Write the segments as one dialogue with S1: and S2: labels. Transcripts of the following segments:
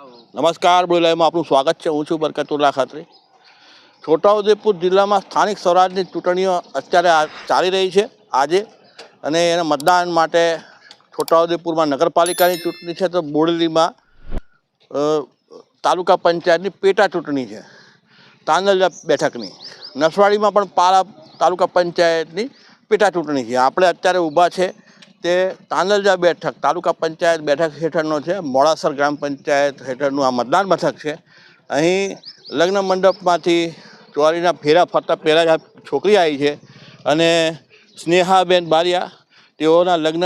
S1: નમસ્કાર બોલાયમાં આપનું સ્વાગત છે. હું છું બરકતુલ્લા ખાતરી. છોટાઉદેપુર જિલ્લામાં સ્થાનિક સ્વરાજની ચૂંટણીઓ અત્યારે ચાલી રહી છે આજે. અને એના મતદાન માટે છોટાઉદેપુરમાં નગરપાલિકાની ચૂંટણી છે તો બોડેલીમાં તાલુકા પંચાયતની પેટા ચૂંટણી છે. તાંદલિયા બેઠકની. નસવાડીમાં પણ પારા તાલુકા પંચાયતની પેટા ચૂંટણી છે. આપણે અત્યારે ઊભા છે તે તાંદલજા બેઠક, તાલુકા પંચાયત બેઠક હેઠળનો છે, મોડાસર ગ્રામ પંચાયત હેઠળનું આ મતદાન મથક છે. અહીં લગ્ન મંડપમાંથી ચોરીના ફેરા ફરતા પહેલાં જ છોકરી આવી છે અને સ્નેહાબેન બારિયા તેઓના લગ્ન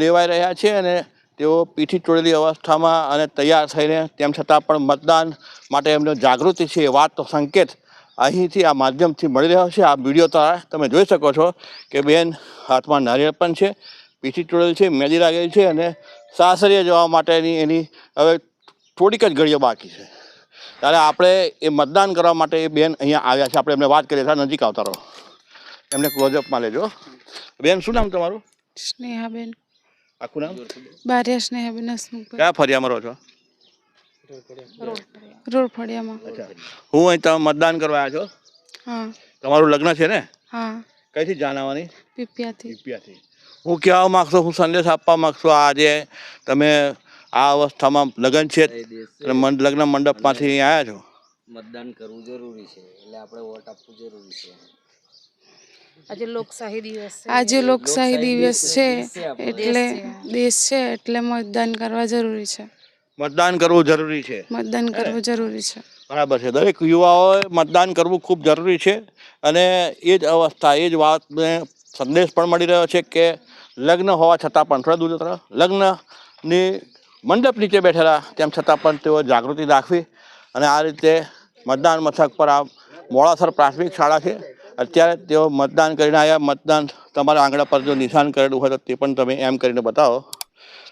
S1: લેવાઈ રહ્યા છે અને તેઓ પીઠી ચોળેલી અવસ્થામાં અને તૈયાર થઈને તેમ છતાં પણ મતદાન માટે એમનો જાગૃતિ છે વાત તો સંકેત અહીંથી આ માધ્યમથી મળી રહ્યો છે. આ વીડિયો દ્વારા તમે જોઈ શકો છો કે બેન હાથમાં નારિયેળ પણ છે. પીઠી ચોડેલ છે મેદી લાગેલી છે અને સાસરીએ જવા માટેની એની હવે થોડીક જ ઘડીઓ બાકી છે. ત્યારે આપણે એ મતદાન કરવા માટે એ બેન અહીંયા આવ્યા છે. આપણે એમને વાત કરીએ છીએ નજીક આવતા રહો. એમને ક્લોઝઅપમાં લેજો. બેન શું નામ તમારું?
S2: સ્નેહાબેન.
S1: આખું નામ?
S2: બારિયા સ્નેહાબેન
S1: કયા ફરિયામાં રહો છો?
S2: રોડ ફળિયામાં.
S1: હું અહીં તમે મતદાન કરવા આવ્યા છો?
S2: હા.
S1: તમારું લગ્ન છે ને?
S2: હા.
S1: કઈથી જાણ આવવાની?
S2: પીપિયાથી.
S1: પીપિયાથી. હું કહેવા માગશો હું સંદેશ આપવા માગશો આજે તમે આ અવસ્થામાં લગ્ન છે લગ્ન મંડપમાંથી અહીં આવ્યા છો?
S3: મતદાન કરવું જરૂરી છે એટલે આપણે વોટ આપવું જરૂરી છે.
S4: આજે લોકશાહી દિવસ
S2: આજે લોકશાહી દિવસ છે. એટલે દેશ છે. એટલે મતદાન કરવા જરૂરી છે.
S1: મતદાન કરવું જરૂરી છે.
S2: મતદાન કરવું જરૂરી છે.
S1: બરાબર છે. દરેક યુવાઓએ મતદાન કરવું ખૂબ જરૂરી છે. અને એ જ અવસ્થા એ જ વાતને સંદેશ પણ મળી રહ્યો છે કે લગ્ન હોવા છતાં પણ, થોડા દૂર લગ્નની મંડપ નીચે બેઠેલા, તેમ છતાં પણ તેઓ જાગૃતિ રાખવી અને આ રીતે મતદાન મથક પર આ મોડાસર પ્રાથમિક શાળા છે. અત્યારે તેઓ મતદાન કરીને આવ્યા. મતદાન તમારા આંગણા પર જો નિશાન કરેલું હોય તો તે પણ તમે એમ કરીને બતાવો.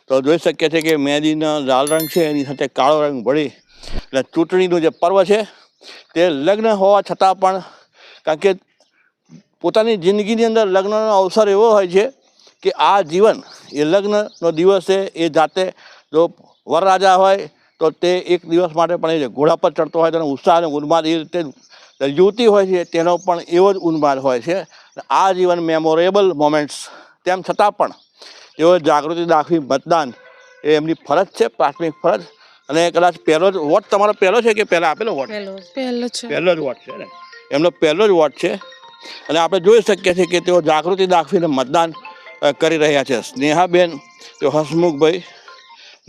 S1: તો જોઈ શકીએ છીએ કે મહેંદીનો લાલ રંગ છે, એની સાથે કાળો રંગ ભળી એટલે ચૂંટણીનું જે પર્વ છે, તે લગ્ન હોવા છતાં પણ, કારણ કે પોતાની જિંદગીની અંદર લગ્નનો અવસર એવો હોય છે કે આ જીવન એ લગ્નનો દિવસ છે એ જાતે જો વરરાજા હોય તો તે એક દિવસ માટે પણ એ ઘોડા પર ચડતો હોય તેનો ઉત્સાહ અને ઉન્માદ એ રીતે યુવતી હોય છે તેનો પણ એવો જ ઉન્માદ હોય છે. આ જીવન મેમોરેબલ મોમેન્ટ્સ તેમ છતાં પણ તેઓ જાગૃતિ દાખવી મતદાન એ એમની ફરજ છે પ્રાથમિક ફરજ. અને કદાચ પહેલો જ વોટ તમારો પહેલો છે કે પહેલાં આપેલો વોટ?
S4: પહેલો
S2: પહેલો છે.
S1: પહેલો જ વોટ છે ને? એમનો પહેલો જ વોટ છે. અને આપણે જોઈ શકીએ છીએ કે તેઓ જાગૃતિ દાખવીને મતદાન કરી રહ્યા છે. સ્નેહાબેન, તો હસમુખભાઈ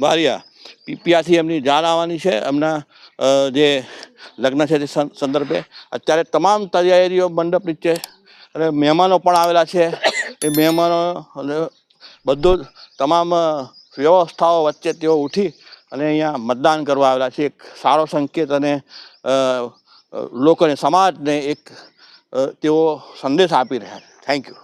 S1: બારિયા, પીપિયાથી એમની જાણ આવવાની છે. એમના જે લગ્ન છે તે સંદર્ભે. અત્યારે તમામ તૈયારીઓ મંડપ નીચે અને મહેમાનો પણ આવેલા છે. એ મહેમાનો અને બધું તમામ વ્યવસ્થાઓ વચ્ચે તેઓ ઉઠી અને અહીંયા મતદાન કરવા આવેલા છે. એક સારો સંકેત અને લોકોને, સમાજને એક તેઓ સંદેશ આપી રહ્યા છે. Thank you